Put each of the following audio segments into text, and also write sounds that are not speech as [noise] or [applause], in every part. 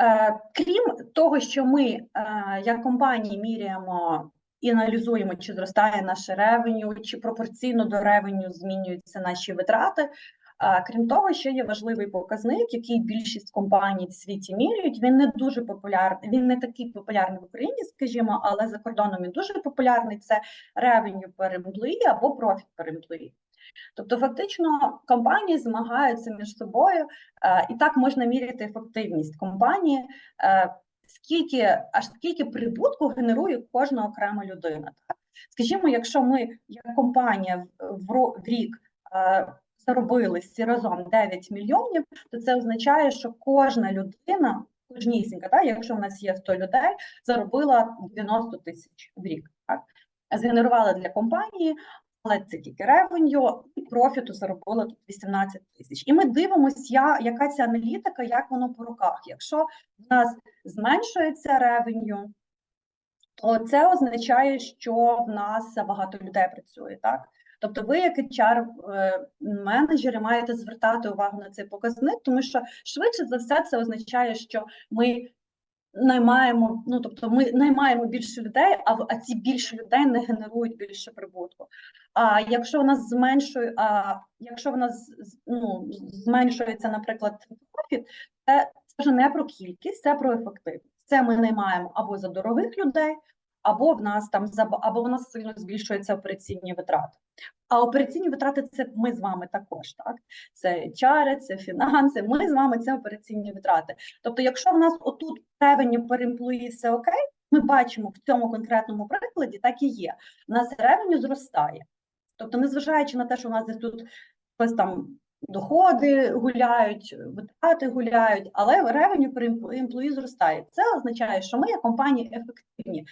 Е, Крім того, що ми е, як компанії міряємо і аналізуємо, чи зростає наше ревеню, чи пропорційно до ревеню змінюються наші витрати. Крім того, ще є важливий показник, який більшість компаній в світі міряють. Він не дуже популярний. Він не такий популярний в Україні, скажімо, але за кордоном він дуже популярний. Це revenue per або profit per. Тобто, фактично, компанії змагаються між собою, е, і так можна міряти ефективність компанії, е, скільки аж скільки прибутку генерує кожна окрема людина. Так? Скажімо, якщо ми як компанія в, рік е, заробили всі разом 9 мільйонів, то це означає, що кожна людина, кожнісінька, так, якщо в нас є 100 людей, заробила 90 тисяч в рік. Так? Згенерувала для компанії, але це тільки ревеню, і профіту заробила тут 18 тисяч. І ми дивимося, яка ця аналітика, як воно по руках. Якщо в нас зменшується ревеню, то це означає, що в нас багато людей працює, так? Тобто ви, як HR е, менеджери, маєте звертати увагу на цей показник, тому що швидше за все це означає, що ми наймаємо, ну тобто ми наймаємо більше людей, а, а ці більше людей не генерують більше прибутку. А якщо в нас зменшує, а якщо в нас ну, зменшується, наприклад, профіт, це, це вже не про кількість, це про ефективність. Це ми наймаємо або за дорогих людей, або в нас там або в нас сильно збільшуються операційні витрати. А операційні витрати це ми з вами також, так? Це чари, це фінанси. Ми з вами це операційні витрати. Тобто, якщо в нас отут ревеню employee все окей, ми бачимо в цьому конкретному прикладі, так і є. У нас ревеню зростає. Тобто, незважаючи на те, що у нас тут хтось там доходи гуляють, витрати гуляють, але ревеню employee зростає. Це означає, що ми як компанії ефективні.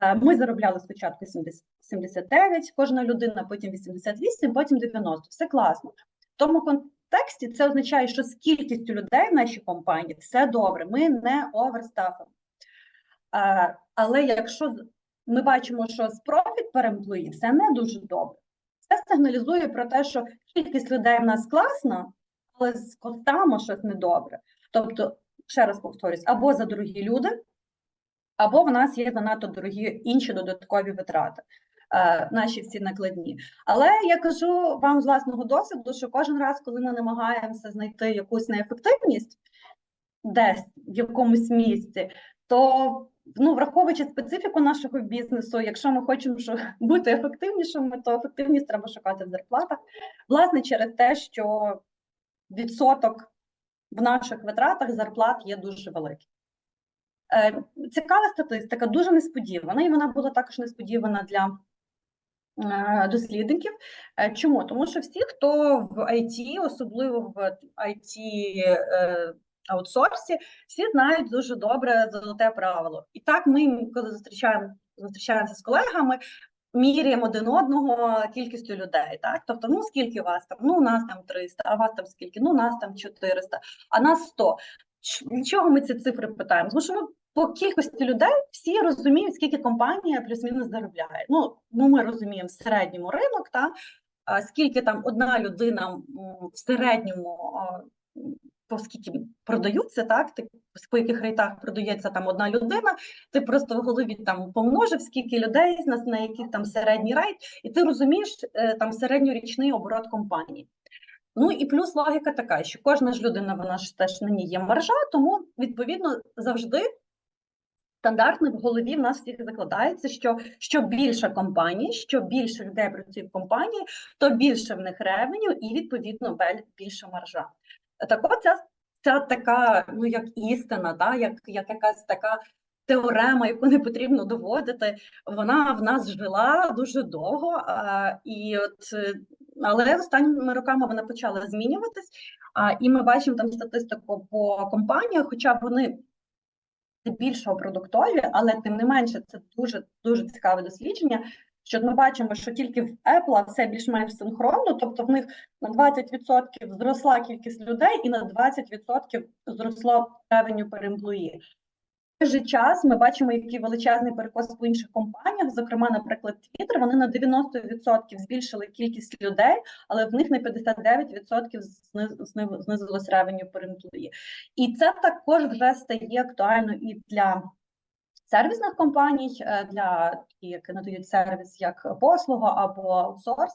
Е, Ми заробляли спочатку 79, кожна людина, потім 88, потім 90. Все класно. В тому контексті це означає, що з кількістю людей в нашій компанії все добре, ми не оверстафимо. Е, Але якщо ми бачимо, що з профіт employee все не дуже добре, це сигналізує про те, що кількість людей в нас класна, але з коштами щось недобре. Тобто, ще раз повторюсь, або за дорогі люди, або в нас є занадто дорогі інші додаткові витрати, е, наші всі накладні. Але я кажу вам з власного досвіду, що кожен раз, коли ми намагаємося знайти якусь неефективність десь в якомусь місці, то ну, враховуючи специфіку нашого бізнесу, якщо ми хочемо [laughs] бути ефективнішими, то ефективність треба шукати в зарплатах. Власне, через те, що відсоток в наших витратах зарплат є дуже великий. Е, Цікава статистика, дуже несподівана, і вона була також несподівана для е, дослідників. Е, Чому? Тому що всі, хто в IT, особливо в IT аутсорсі, всі знають дуже добре золоте правило. І так ми, коли зустрічаємо, зустрічаємося з колегами, міряємо один одного кількістю людей. Так? Тобто, ну скільки вас там? Ну, у нас там 300, а вас там скільки? Ну, у нас там 400, а нас 100. Для чого ми ці цифри питаємо? Тому що ми по кількості людей всі розуміють, скільки компанія плюс-мінус заробляє. Ну, ну ми розуміємо в середньому ринок, та скільки там одна людина в середньому по скільки продаються, так ти по яких рейтах продається там одна людина, ти просто в голові там помножив, скільки людей на, на яких там середній рейт, і ти розумієш е, там середньорічний оборот компанії. Ну і плюс логіка така, що кожна ж людина, вона ж теж на ній є маржа, тому відповідно завжди стандартно в голові в нас всіх закладається, що що більше компаній, що більше людей працює в компанії, то більше в них ревеню і відповідно більша маржа. Так от ця, ця така, ну як істина, да, як, як якась така теорема, яку не потрібно доводити, вона в нас жила дуже довго. І от, але останніми роками вона почала змінюватись. А, і ми бачимо там статистику по компаніях, хоча вони більшого продуктові, але тим не менше це дуже дуже цікаве дослідження. Що ми бачимо, що тільки в Apple все більш-менш синхронно, тобто в них на 20% зросла кількість людей, і на 20% зросло per employee. Же час ми бачимо, який величезний перекос по інших компаніях. Зокрема, наприклад, Twitter, вони на 90% збільшили кількість людей, але в них на 59% зниз- зни- знизилось ревеню per employee. І це також вже стає актуально і для сервісних компаній, е, для які надають сервіс як послугу або аутсорс.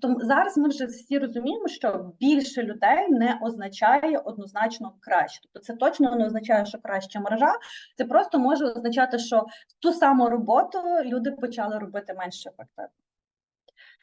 Тобто зараз ми вже всі розуміємо, що більше людей не означає однозначно краще. Тобто це точно не означає, що краща мережа. Це просто може означати, що ту саму роботу люди почали робити менш ефективно.